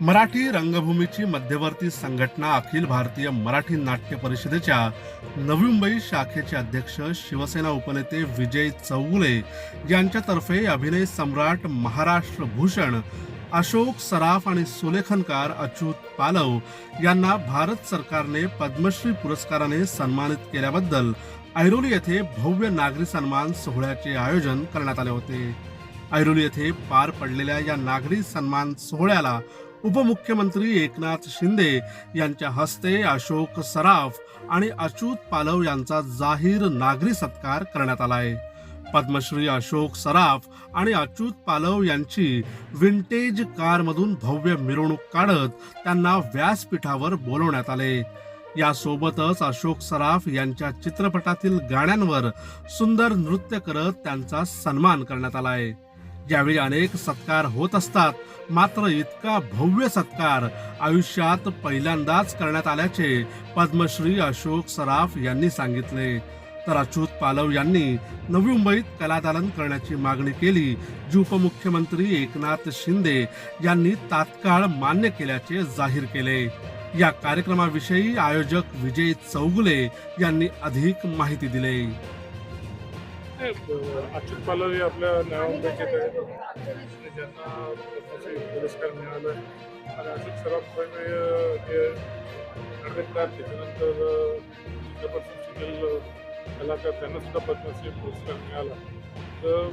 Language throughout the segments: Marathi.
मराठी रंगभूमीची मध्यवर्ती संघटना अखिल भारतीय मराठी नाट्य परिषदेच्या नवी मुंबई शाखेचे अध्यक्ष शिवसेना उपनेते विजय चौगुले यांच्यातर्फे अभिनय सम्राट महाराष्ट्र भूषण अशोक सराफ आणि सुलेखनकार अच्युत पालव यांना भारत सरकारने पद्मश्री पुरस्काराने सन्मानित केल्याबद्दल ऐरोली येथे भव्य नागरी सन्मान सोहळ्याचे आयोजन करण्यात आले होते. ऐरोली येथे पार पडलेल्या या नागरी सन्मान सोहळ्याला उपमुख्यमंत्री एकनाथ शिंदे यांच्या हस्ते अशोक सराफ आणि अच्युत पालव यांचा जाहीर नागरी सत्कार करण्यात आला आहे पद्मश्री अशोक सराफ आणि अच्युत पालव यांची विंटेज कारमधून भव्य मिरवणूक काढत त्यांना व्यासपीठावर बोलवण्यात आले. यासोबतच अशोक सराफ यांच्या चित्रपटातील गाण्यांवर सुंदर नृत्य करत त्यांचा सन्मान करण्यात आला आहे ज्यावेळी अनेक सत्कार होत असतात मात्र इतका भव्य सत्कार आयुष्यात पहिल्यांदाच करण्यात आल्याचे पद्मश्री अशोक सराफ यांनी सांगितले. तर अच्युत पालव यांनी नवी मुंबईत कलादालन करण्याची मागणी केली. जी उपमुख्यमंत्री एकनाथ शिंदे यांनी तात्काळ मान्य केल्याचे जाहीर केले. या कार्यक्रमाविषयी आयोजक विजय चौगुले यांनी अधिक माहिती दिली. अच्युत पालव हे आपल्या नव्या आहेत. आणि ज्यांना पद्मश्री पुरस्कार मिळाला. आणि अशोक सराफ पहिले हे नाटककार त्याच्यानंतर अ, कलाकार त्यांना सुद्धा पद्मश्री पुरस्कार मिळाला. तर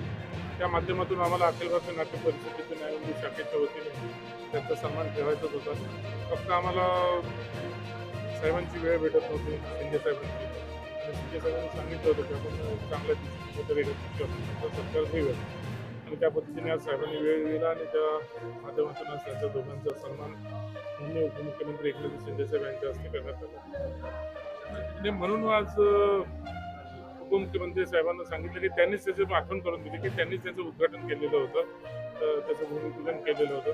त्या माध्यमातून आम्हाला अखिल भारतीय नाट्य परिषदेच्या न्याय शाखेच्या वतीने त्यांचा सन्मान ठेवायचाच होता. फक्त आम्हाला साहेबांची वेळ भेटत नव्हती शिंदे साहेबांची. आणि सांगितलं होतं की आपण चांगल्या दिवशी वगैरे दिवशी आपण आणि त्या पद्धतीने आज साहेबांनी वेळ दिला आणि त्या माध्यमातून आज त्यांच्या दोघांचा सन्मान म्हणून उपमुख्यमंत्री एकनाथ शिंदे साहेब यांच्या हस्ते करण्यात आला. आणि म्हणून आज उपमुख्यमंत्री साहेबांना सांगितलं की त्यांनीच त्याची आठवण करून दिली की त्यांनीच त्याचं उद्घाटन केलेलं होतं. त्याचं भूमिपूजन केलेलं होतं.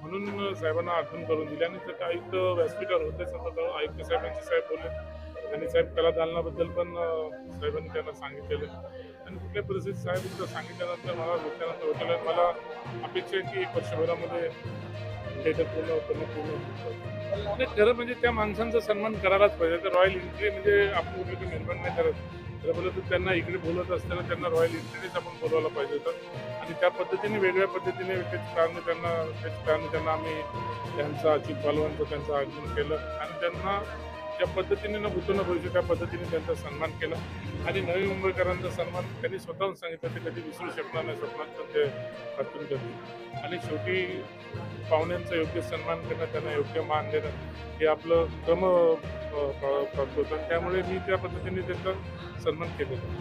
म्हणून साहेबांना आठवण करून दिली. आणि त्याच्या आयुक्त व्यासपीठावर होते सतत आयुक्त साहेबांचे साहेब बोलले. आणि साहेब कला दालनाबद्दल पण साहेबांनी त्यांना सांगितलेलं. आणि कुठल्या परिस्थितीत साहेब सांगितल्यानंतर मला भेटल्यानंतर वाटलं मला अपेक्षा आहे की एक वर्षभरामध्ये थिएटर पूर्ण होतं पूर्ण आणि खरं म्हणजे त्या माणसांचा सन्मान करायलाच पाहिजे. तर रॉयल एंट्री म्हणजे आपण कुठे निर्माण नाही करत. खरं बोललं तर त्यांना इकडे बोलत असताना त्यांना रॉयल एंट्रीनेच आपण बोलवायला पाहिजे होतं. आणि त्या पद्धतीने वेगळ्या पद्धतीने त्याच कारण त्यांना त्याच कारण त्यांना आम्ही त्यांचा अच्युत पालवांचं त्यांचं आगमन केलं. आणि त्यांना ज्या पद्धतीने न भूतो भविष्य त्या पद्धतीने त्यांचा सन्मान केला. आणि नवी मुंबईकरांचा सन्मान त्यांनी स्वतःहून सांगितलं ते कधी विसरू शकणार नाही स्वप्नात पण ते वाचून करतील आणि शेवटी पाहुण्यांचा योग्य सन्मान करणं त्यांना योग्य मान देणं हे आपलं क्रम प्राप्त होतं. त्यामुळे मी त्या पद्धतीने त्यांचा सन्मान केलेला